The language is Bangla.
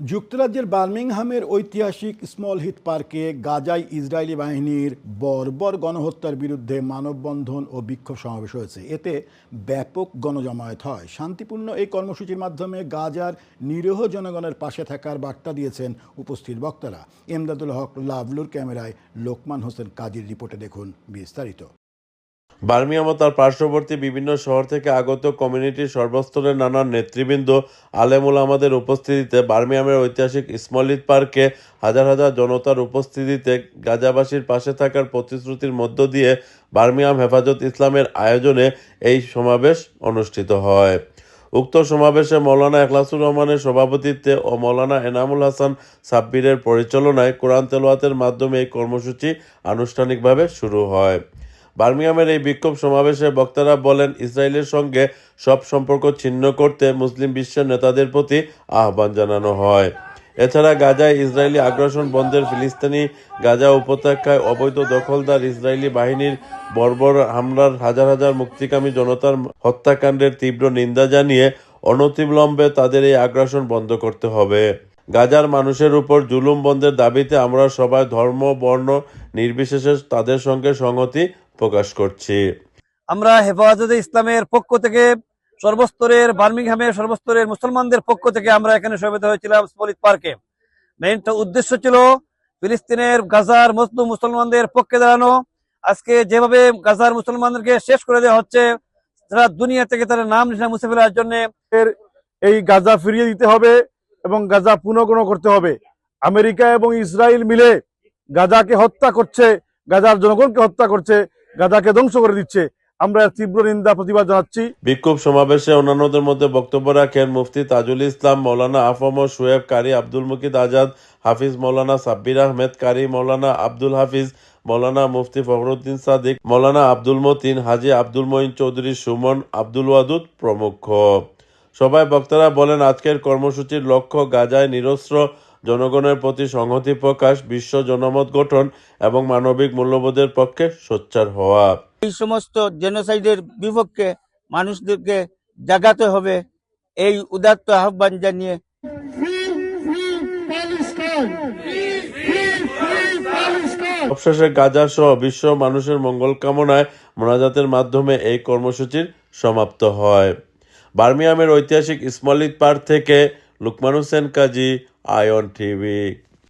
যুক্তরাজ্যের বার্মিংহামের ঐতিহাসিক স্মল হিট পার্কে গাজায় ইসরায়েলি বাহিনীর বর্বর গণহত্যার বিরুদ্ধে মানববন্ধন ও বিক্ষোভ সমাবেশ হয়েছে। এতে ব্যাপক গণজমায়েত হয়। শান্তিপূর্ণ এই কর্মসূচির মাধ্যমে গাজার নিরীহ জনগণের পাশে থাকার বার্তা দিয়েছেন উপস্থিত বক্তারা। এমদাদুল হক লাভলুর ক্যামেরায় লোকমান হোসেন কাজীর রিপোর্টে দেখুন বিস্তারিত। বার্মিয়াম তার পার্শ্ববর্তী বিভিন্ন শহর থেকে আগত কমিউনিটির সর্বস্তরের নানা নেতৃবৃন্দ আলেমুল আমাদের উপস্থিতিতে বার্মিয়ামের ঐতিহাসিক স্মলিত পার্কে হাজার হাজার জনতার উপস্থিতিতে গাজাবাসীর পাশে থাকার প্রতিশ্রুতির মধ্য দিয়ে বার্মিয়াম হেফাজত ইসলামের আয়োজনে এই সমাবেশ অনুষ্ঠিত হয়। উক্ত সমাবেশে মৌলানা এখলাসুর রহমানের সভাপতিত্বে ও মৌলানা এনামুল হাসান সাব্বিরের পরিচালনায় কোরআন তেলোয়াতের মাধ্যমে এই কর্মসূচি আনুষ্ঠানিকভাবে শুরু হয়। বার্মিয়ামের এই বিক্ষোভ সমাবেশে বক্তারা বলেন, ইসরায়েলের সঙ্গে সব সম্পর্ক ছিন্ন করতে মুসলিম বিশ্বের নেতাদের প্রতি আহ্বান জানানো হয়। এছাড়া গাজায় ইসরায়েলি আগ্রাসন বন্ধের ফিলিস্তিনি গাজা উপত্যকায় অবৈধ দখলদার ইসরায়েলি বাহিনীর বর্বর হামলার হাজার হাজার মুক্তিকামী জনতার হত্যাকাণ্ডের তীব্র নিন্দা জানিয়ে অনতিবিলম্বে তাদের এই আগ্রাসন বন্ধ করতে হবে। গাজার মানুষের উপর জুলুম বন্ধের দাবিতে আমরা সবাই ধর্ম, বর্ণ নির্বিশেষে তাদের সঙ্গে সংহতি প্রকাশ করছি। আমরা হেফাজতে ইসলামের পক্ষ থেকে, সর্বস্তরের বার্মিংহামের সর্বস্তরের মুসলমানদের পক্ষ থেকে আমরা এখানে সমবেত হয়েছিলাম স্মলিত পার্কে। মেইন উদ্দেশ্য ছিল ফিলিস্তিনের গাজার মজলুম মুসলমানদের পক্ষে দাঁড়ানো। আজকে যেভাবে গাজার মুসলমানদেরকে শেষ করে দেওয়া হচ্ছে তারা দুনিয়া থেকে তারা নাম নিশানা মুছে ফেলার জন্য এই গাজা ফিরিয়ে দিতে হবে এবং গাজা পুনর্গ্রহণ করতে হবে। আমেরিকা এবং ইসরায়েল মিলে গাজাকে হত্যা করছে, গাজার জনগণকে হত্যা করছে। গাজাকে ধ্বংস করে দিচ্ছে। আমরা তীব্র নিন্দা, প্রতিবাদ জানাচ্ছি। বিক্ষোভ সমাবেশে অন্যান্যদের মধ্যে বক্তব্য রাখেন মুফতি তাজুল ইসলাম, মৌলানা আফম শুয়েব কারি আব্দুল মুকিদ আজাদ, হাফিজ মৌলানা সাব্বির আহমেদ কারি, মৌলানা আব্দুল হাফিজ, মৌলানা মুফতি ফখরুদ্দিন সাদিক, মৌলানা আব্দুল মতিন, হাজি আব্দুল মঈন চৌধুরী, সুমন আব্দুল ওয়াদুদ প্রমুখ। সবাই বক্তারা বলেন, আজকের কর্মসূচির লক্ষ্য গাজায় নিরস্ত্র জনগণের প্রতি সংহতি প্রকাশ বিশ্ব জনমত গঠন এবং মানবিক মূল্যবোধের পক্ষে সোচ্চার হওয়া। এই সমস্ত জেনোসাইডের বিপক্ষে মানুষদেরকে জাগাতে হবে এই উদাত্ত আহ্বান জানিয়ে। অবশেষে গাজা সহ বিশ্ব মানুষের মঙ্গল কামনায় মোনাজাতের মাধ্যমে এই কর্মসূচির সমাপ্ত হয়। বার্মিয়ামের ঐতিহাসিক স্মলিত পার্ক থেকে লুকমান হোসেন কাজী Ion TV,